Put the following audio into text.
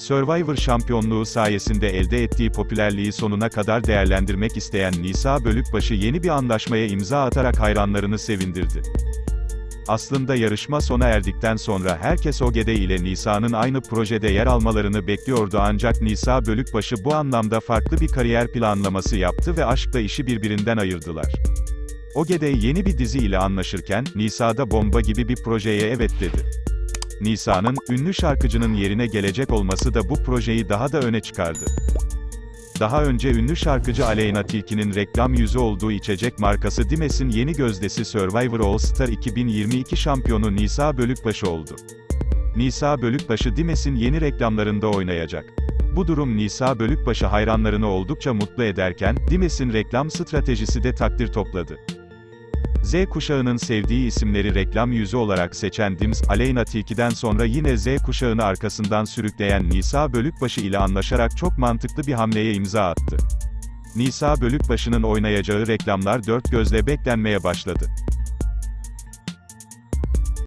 Survivor şampiyonluğu sayesinde elde ettiği popülerliği sonuna kadar değerlendirmek isteyen Nisa Bölükbaşı yeni bir anlaşmaya imza atarak hayranlarını sevindirdi. Aslında yarışma sona erdikten sonra herkes Ogede ile Nisa'nın aynı projede yer almalarını bekliyordu ancak Nisa Bölükbaşı bu anlamda farklı bir kariyer planlaması yaptı ve aşkla işi birbirinden ayırdılar. Ogede yeni bir dizi ile anlaşırken, Nisa da bomba gibi bir projeye evet dedi. Nisa'nın, ünlü şarkıcının yerine gelecek olması da bu projeyi daha da öne çıkardı. Daha önce ünlü şarkıcı Aleyna Tilki'nin reklam yüzü olduğu içecek markası Dimes'in yeni gözdesi Survivor All Star 2022 şampiyonu Nisa Bölükbaşı oldu. Nisa Bölükbaşı Dimes'in yeni reklamlarında oynayacak. Bu durum Nisa Bölükbaşı hayranlarını oldukça mutlu ederken, Dimes'in reklam stratejisi de takdir topladı. Z kuşağının sevdiği isimleri reklam yüzü olarak seçen Dims, Aleyna Tilki'den sonra yine Z kuşağını arkasından sürükleyen Nisa Bölükbaşı ile anlaşarak çok mantıklı bir hamleye imza attı. Nisa Bölükbaşı'nın oynayacağı reklamlar dört gözle beklenmeye başladı.